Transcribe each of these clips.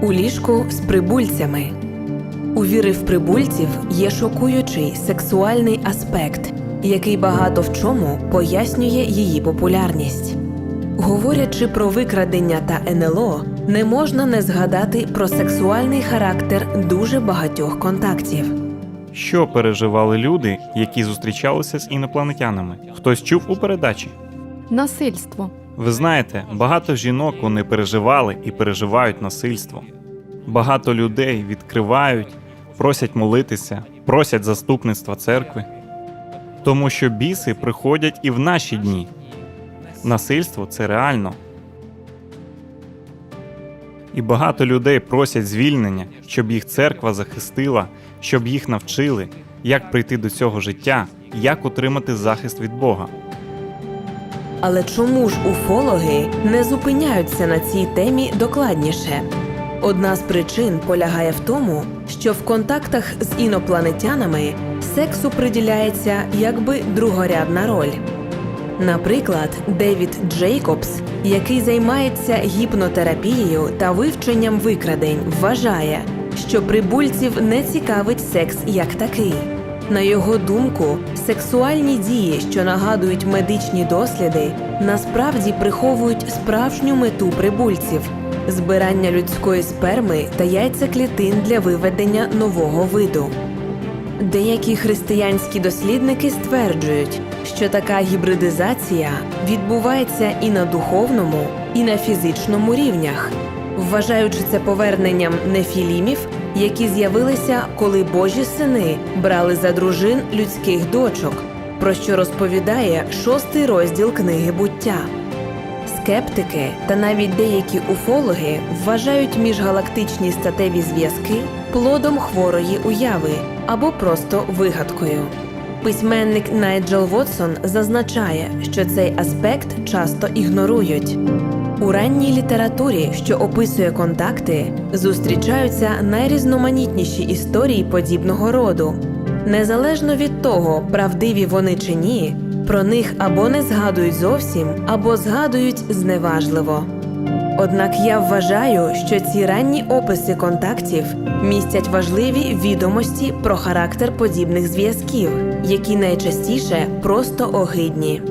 У ліжку з прибульцями. У віри в прибульців є шокуючий сексуальний аспект, який багато в чому пояснює її популярність. Говорячи про викрадення та НЛО, не можна не згадати про сексуальний характер дуже багатьох контактів. Що переживали люди, які зустрічалися з інопланетянами? Хтось чув у передачі? Насильство. Ви знаєте, багато жінок вони переживали і переживають насильство. Багато людей відкривають, просять молитися, просять заступництва церкви. Тому що біси приходять і в наші дні. Насильство це реально. І багато людей просять звільнення, щоб їх церква захистила, щоб їх навчили, як прийти до цього життя, як отримати захист від Бога. Але чому ж уфологи не зупиняються на цій темі докладніше? Одна з причин полягає в тому, що в контактах з інопланетянами сексу приділяється якби другорядна роль. Наприклад, Девід Джейкобс, який займається гіпнотерапією та вивченням викрадень, вважає, що прибульців не цікавить секс як такий. На його думку, сексуальні дії, що нагадують медичні досліди, насправді приховують справжню мету прибульців збирання людської сперми та яйцеклітин для виведення нового виду. Деякі християнські дослідники стверджують, що така гібридизація відбувається і на духовному, і на фізичному рівнях, вважаючи це поверненням нефілімів, які з'явилися, коли Божі сини брали за дружин людських дочок, про що розповідає шостий розділ книги буття. Скептики та навіть деякі уфологи вважають міжгалактичні статеві зв'язки плодом хворої уяви або просто вигадкою. Письменник Найджел Вотсон зазначає, що цей аспект часто ігнорують. У ранній літературі, що описує контакти, зустрічаються найрізноманітніші історії подібного роду. Незалежно від того, правдиві вони чи ні, про них або не згадують зовсім, або згадують зневажливо. Однак я вважаю, що ці ранні описи контактів містять важливі відомості про характер подібних зв'язків, які найчастіше просто огидні.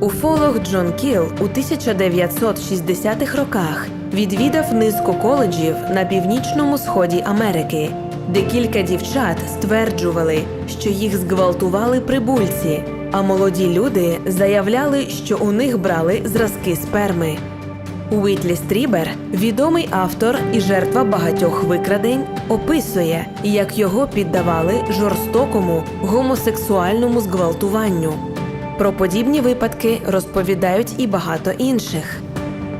Уфолог Джон Кіл у 1960-х роках відвідав низку коледжів на північному сході Америки, де кілька дівчат стверджували, що їх зґвалтували прибульці, а молоді люди заявляли, що у них брали зразки сперми. Уітлі Стрібер, відомий автор і жертва багатьох викрадень, описує, як його піддавали жорстокому гомосексуальному зґвалтуванню. Про подібні випадки розповідають і багато інших.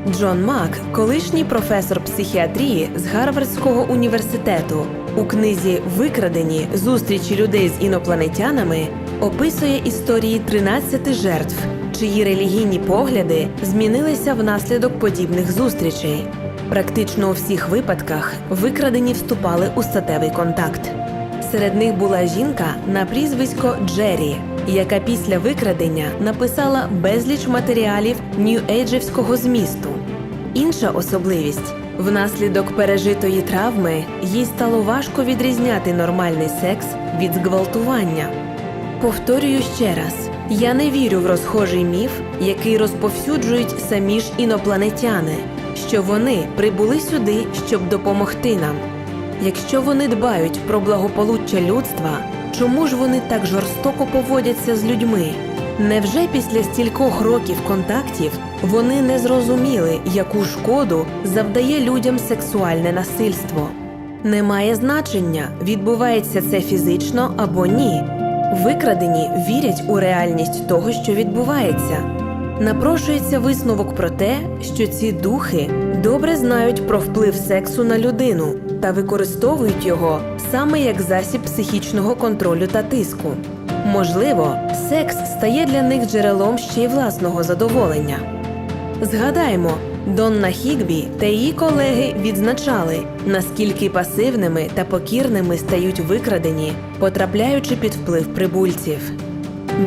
Джон Мак, колишній професор психіатрії з Гарвардського університету, у книзі Викрадені зустрічі людей з інопланетянами описує історії 13 жертв, чиї релігійні погляди змінилися внаслідок подібних зустрічей. Практично у всіх випадках викрадені вступали у статевий контакт. Серед них була жінка на прізвисько Джері, яка після викрадення написала безліч матеріалів нью-ейджівського змісту. Інша особливість внаслідок пережитої травми їй стало важко відрізняти нормальний секс від зґвалтування. Повторюю ще раз: я не вірю в розхожий міф, який розповсюджують самі ж інопланетяни, що вони прибули сюди, щоб допомогти нам. Якщо вони дбають про благополуччя людства, чому ж вони так жорстоко поводяться з людьми? Невже після стількох років контактів вони не зрозуміли, яку шкоду завдає людям сексуальне насильство? Немає значення, відбувається це фізично або ні. Викрадені вірять у реальність того, що відбувається. Напрошується висновок про те, що ці духи добре знають про вплив сексу на людину та використовують його саме як засіб психічного контролю та тиску. Можливо, секс стає для них джерелом ще й власного задоволення. Згадаємо, Донна Хігбі та її колеги відзначали, наскільки пасивними та покірними стають викрадені, потрапляючи під вплив прибульців.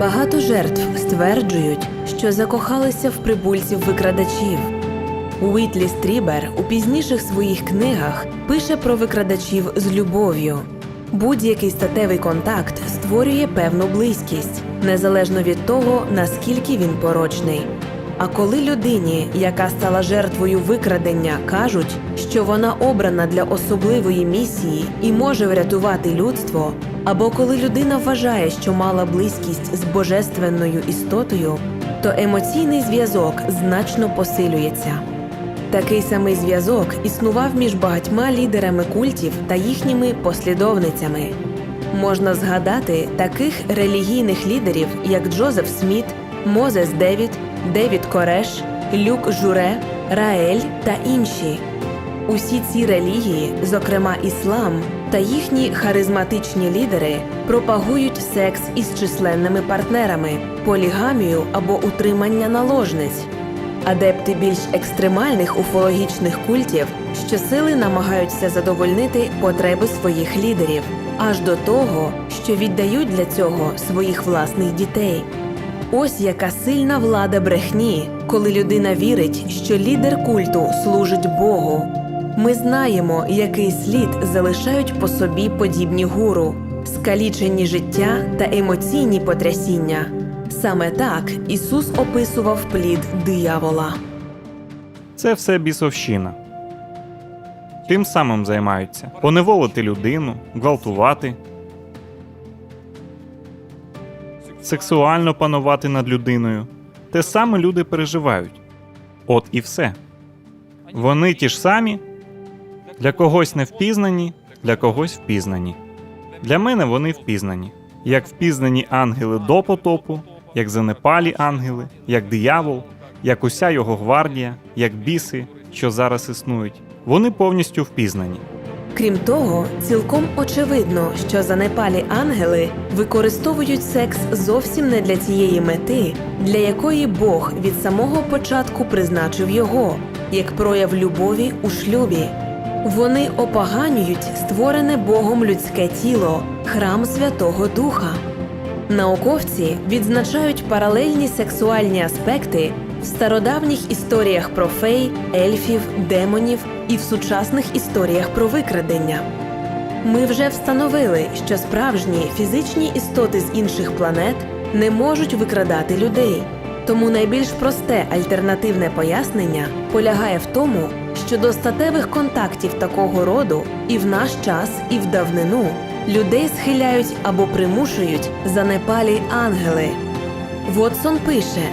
Багато жертв стверджують, що закохалися в прибульців викрадачів. Уітлі Стрібер у пізніших своїх книгах пише про викрадачів з любов'ю. Будь-який статевий контакт створює певну близькість, незалежно від того, наскільки він порочний. А коли людині, яка стала жертвою викрадення, кажуть, що вона обрана для особливої місії і може врятувати людство, або коли людина вважає, що мала близькість з божественною істотою, то емоційний зв'язок значно посилюється. Такий самий зв'язок існував між багатьма лідерами культів та їхніми послідовницями. Можна згадати таких релігійних лідерів, як Джозеф Сміт, Мозес Девід, Девід Кореш, Люк Журе, Раель та інші. Усі ці релігії, зокрема іслам, та їхні харизматичні лідери пропагують секс із численними партнерами, полігамію або утримання наложниць. Адепти більш екстремальних уфологічних культів щосили намагаються задовольнити потреби своїх лідерів, аж до того, що віддають для цього своїх власних дітей. Ось яка сильна влада брехні, коли людина вірить, що лідер культу служить Богу. Ми знаємо, який слід залишають по собі подібні гуру, скалічені життя та емоційні потрясіння. Саме так Ісус описував плід диявола. Це все бісовщина. Тим самим займаються поневолити людину, гвалтувати, сексуально панувати над людиною. Те саме люди переживають. От і все. Вони ті ж самі, для когось не впізнані, для когось впізнані. Для мене вони впізнані. Як впізнані ангели до потопу, як занепалі ангели, як диявол, як уся його гвардія, як біси, що зараз існують. Вони повністю впізнані. Крім того, цілком очевидно, що занепалі ангели використовують секс зовсім не для цієї мети, для якої Бог від самого початку призначив його, як прояв любові у шлюбі. Вони опоганюють створене Богом людське тіло, храм Святого Духа. Науковці відзначають паралельні сексуальні аспекти в стародавніх історіях про фей, ельфів, демонів і в сучасних історіях про викрадення. Ми вже встановили, що справжні фізичні істоти з інших планет не можуть викрадати людей. Тому найбільш просте альтернативне пояснення полягає в тому, що до статевих контактів такого роду і в наш час, і в давнину людей схиляють або примушують занепалі ангели. Вотсон пише: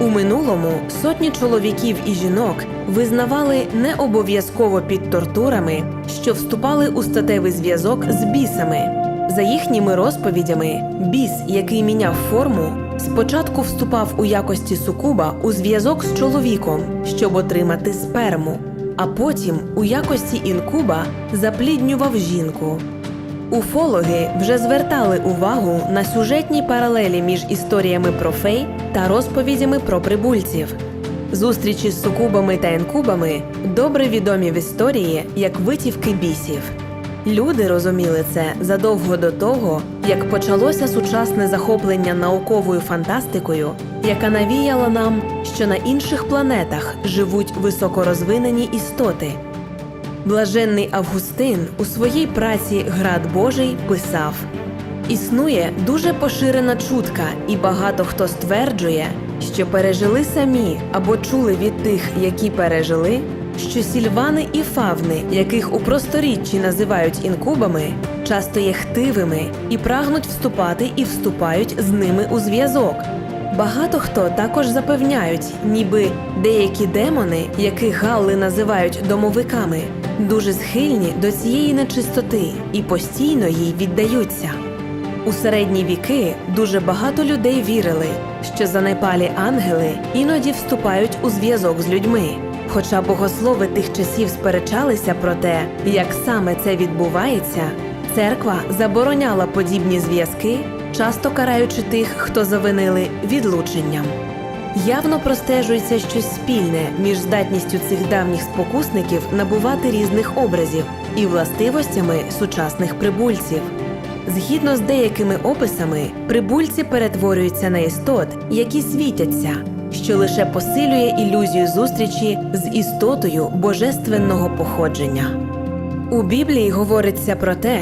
у минулому сотні чоловіків і жінок визнавали не обов'язково під тортурами, що вступали у статевий зв'язок з бісами. За їхніми розповідями, біс, який міняв форму, спочатку вступав у якості сукуба у зв'язок з чоловіком, щоб отримати сперму, а потім у якості інкуба запліднював жінку. Уфологи вже звертали увагу на сюжетні паралелі між історіями про фей та розповідями про прибульців. Зустрічі з сукубами та інкубами добре відомі в історії як витівки бісів. Люди розуміли це задовго до того, як почалося сучасне захоплення науковою фантастикою, яка навіяла нам, що на інших планетах живуть високорозвинені істоти. Блаженний Августин у своїй праці Град Божий писав: Існує дуже поширена чутка, і багато хто стверджує, що пережили самі або чули від тих, які пережили, що сільвани і фавни, яких у просторіччі називають інкубами, часто є хтивими і прагнуть вступати і вступають з ними у зв'язок. Багато хто також запевняють, ніби деякі демони, яких галли називають домовиками, дуже схильні до цієї нечистоти і постійно їй віддаються. У середні віки дуже багато людей вірили, що занепалі ангели іноді вступають у зв'язок з людьми. Хоча богослови тих часів сперечалися про те, як саме це відбувається, церква забороняла подібні зв'язки, часто караючи тих, хто завинили відлученням. Явно простежується щось спільне між здатністю цих давніх спокусників набувати різних образів і властивостями сучасних прибульців. Згідно з деякими описами, прибульці перетворюються на істот, які світяться, що лише посилює ілюзію зустрічі з істотою божественного походження. У Біблії говориться про те,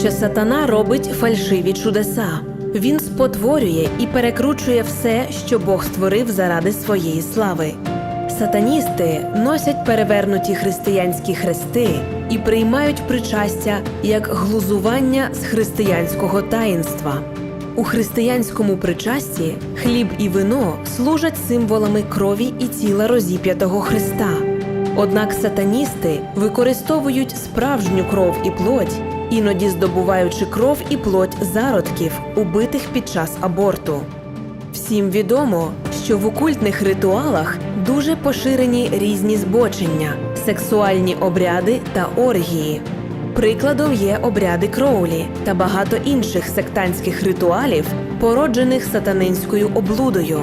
що сатана робить фальшиві чудеса. Він спотворює і перекручує все, що Бог створив заради своєї слави. Сатаністи носять перевернуті християнські хрести і приймають причастя як глузування з християнського таїнства. У християнському причасті хліб і вино служать символами крові і тіла розіп'ятого Христа. Однак сатаністи використовують справжню кров і плоть, іноді здобуваючи кров і плоть зародків, убитих під час аборту. Всім відомо, що в окультних ритуалах дуже поширені різні збочення, сексуальні обряди та оргії. Прикладом є обряди Кроулі та багато інших сектантських ритуалів, породжених сатанинською облудою.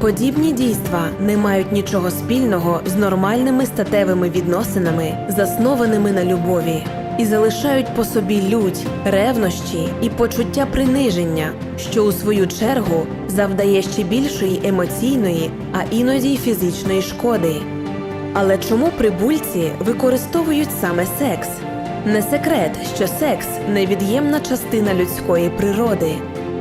Подібні дійства не мають нічого спільного з нормальними статевими відносинами, заснованими на любові, і залишають по собі лють, ревнощі і почуття приниження, що у свою чергу завдає ще більшої емоційної, а іноді й фізичної шкоди. Але чому прибульці використовують саме секс? Не секрет, що секс невід'ємна частина людської природи.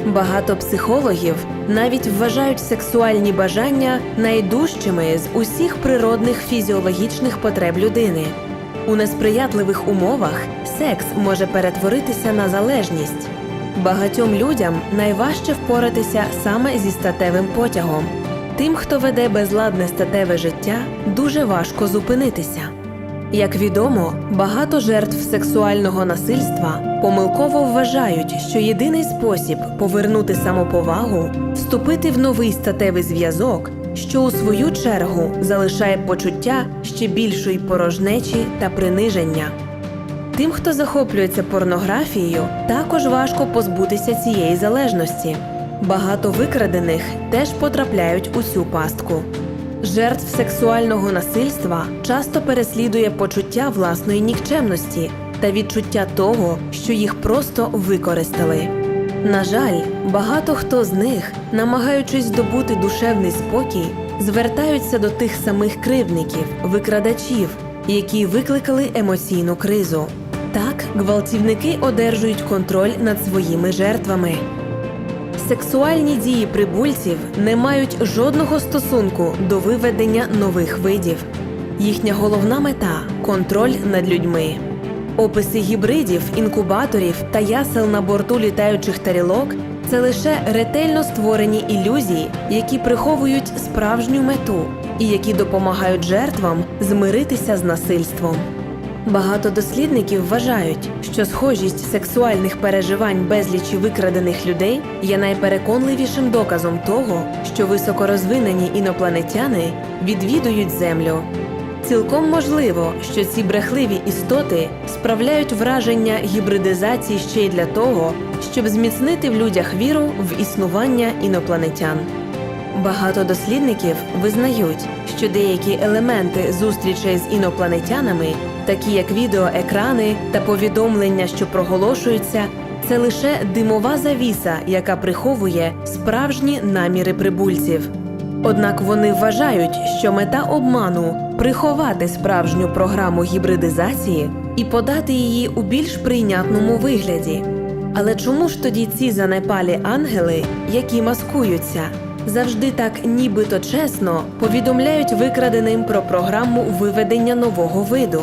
Багато психологів навіть вважають сексуальні бажання найдужчими з усіх природних фізіологічних потреб людини. У несприятливих умовах секс може перетворитися на залежність. Багатьом людям найважче впоратися саме зі статевим потягом. Тим, хто веде безладне статеве життя, дуже важко зупинитися. Як відомо, багато жертв сексуального насильства помилково вважають, що єдиний спосіб повернути самоповагу вступити в новий статевий зв'язок, що у свою чергу залишає почуття ще більшої порожнечі та приниження. Тим, хто захоплюється порнографією, також важко позбутися цієї залежності. Багато викрадених теж потрапляють у цю пастку. Жертв сексуального насильства часто переслідує почуття власної нікчемності та відчуття того, що їх просто використали. На жаль, багато хто з них, намагаючись здобути душевний спокій, звертаються до тих самих кривдників, викрадачів, які викликали емоційну кризу. Так, гвалтівники одержують контроль над своїми жертвами. Сексуальні дії прибульців не мають жодного стосунку до виведення нових видів. Їхня головна мета контроль над людьми. Описи гібридів, інкубаторів та ясел на борту літаючих тарілок це лише ретельно створені ілюзії, які приховують справжню мету і які допомагають жертвам змиритися з насильством. Багато дослідників вважають, що схожість сексуальних переживань безлічі викрадених людей є найпереконливішим доказом того, що високорозвинені інопланетяни відвідують Землю. Цілком можливо, що ці брехливі істоти справляють враження гібридизації ще й для того, щоб зміцнити в людях віру в існування інопланетян. Багато дослідників визнають, що деякі елементи зустрічей з інопланетянами, такі як відеоекрани та повідомлення, що проголошуються, це лише димова завіса, яка приховує справжні наміри прибульців. Однак вони вважають, що мета обману приховати справжню програму гібридизації і подати її у більш прийнятному вигляді. Але чому ж тоді ці занепалі ангели, які маскуються, завжди так нібито чесно повідомляють викраденим про програму виведення нового виду?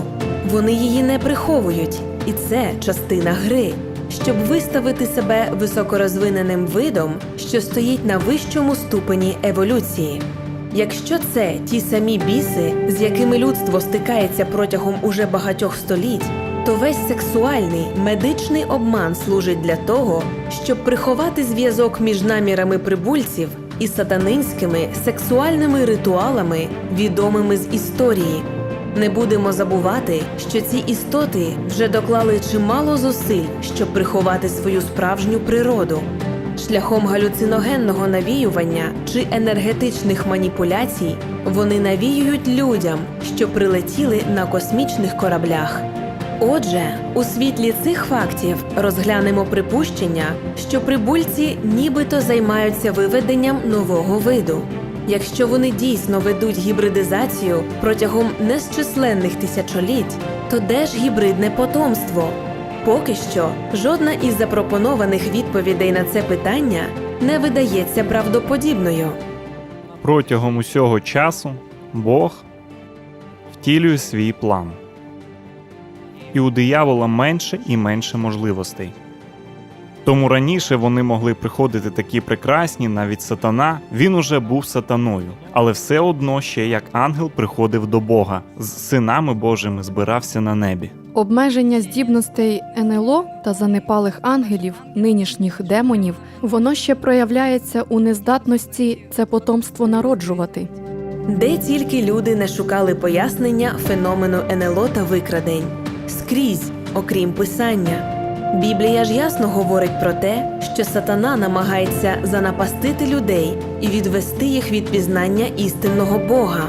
Вони її не приховують, і це частина гри, щоб виставити себе високорозвиненим видом, що стоїть на вищому ступені еволюції. Якщо це ті самі біси, з якими людство стикається протягом уже багатьох століть, то весь сексуальний медичний обман служить для того, щоб приховати зв'язок між намірами прибульців і сатанинськими сексуальними ритуалами, відомими з історії. Не будемо забувати, що ці істоти вже доклали чимало зусиль, щоб приховати свою справжню природу. Шляхом галюциногенного навіювання чи енергетичних маніпуляцій вони навіюють людям, що прилетіли на космічних кораблях. Отже, у світлі цих фактів розглянемо припущення, що прибульці нібито займаються виведенням нового виду. Якщо вони дійсно ведуть гібридизацію протягом незчисленних тисячоліть, то де ж гібридне потомство? Поки що жодна із запропонованих відповідей на це питання не видається правдоподібною. Протягом усього часу Бог втілює свій план. І у диявола менше і менше можливостей. Тому раніше вони могли приходити такі прекрасні, навіть сатана, він уже був сатаною, але все одно ще як ангел приходив до Бога, з синами Божими збирався на небі. Обмеження здібностей НЛО та занепалих ангелів, нинішніх демонів, воно ще проявляється у нездатності це потомство народжувати. Де тільки люди не шукали пояснення феномену НЛО та викрадень скрізь, окрім писання. Біблія ж ясно говорить про те, що сатана намагається занапастити людей і відвести їх від пізнання істинного Бога.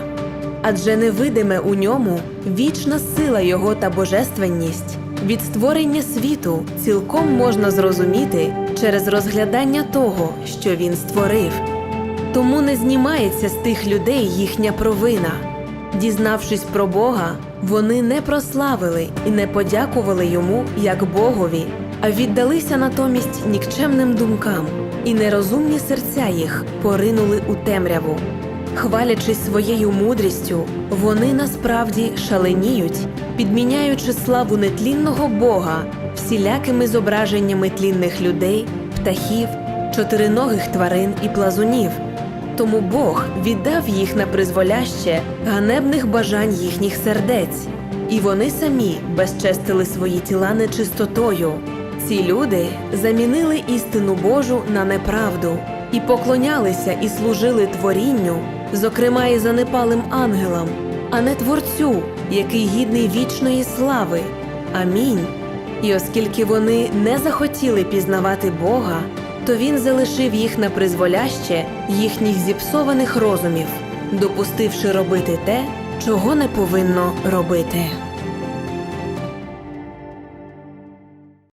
Адже невидиме у ньому вічна сила його та божественність. Від створення світу цілком можна зрозуміти через розглядання того, що він створив. Тому не знімається з тих людей їхня провина. Дізнавшись про Бога, вони не прославили і не подякували йому як Богові, а віддалися натомість нікчемним думкам, і нерозумні серця їх поринули у темряву. Хвалячись своєю мудрістю, вони насправді шаленіють, підміняючи славу нетлінного Бога всілякими зображеннями тлінних людей, птахів, чотириногих тварин і плазунів. Тому Бог віддав їх на призволяще ганебних бажань їхніх сердець, і вони самі безчестили свої тіла нечистотою. Ці люди замінили істину Божу на неправду і поклонялися і служили творінню, зокрема і занепалим ангелам, а не творцю, який гідний вічної слави. Амінь. І оскільки вони не захотіли пізнавати Бога, то він залишив їх на призволяще їхніх зіпсованих розумів, допустивши робити те, чого не повинно робити.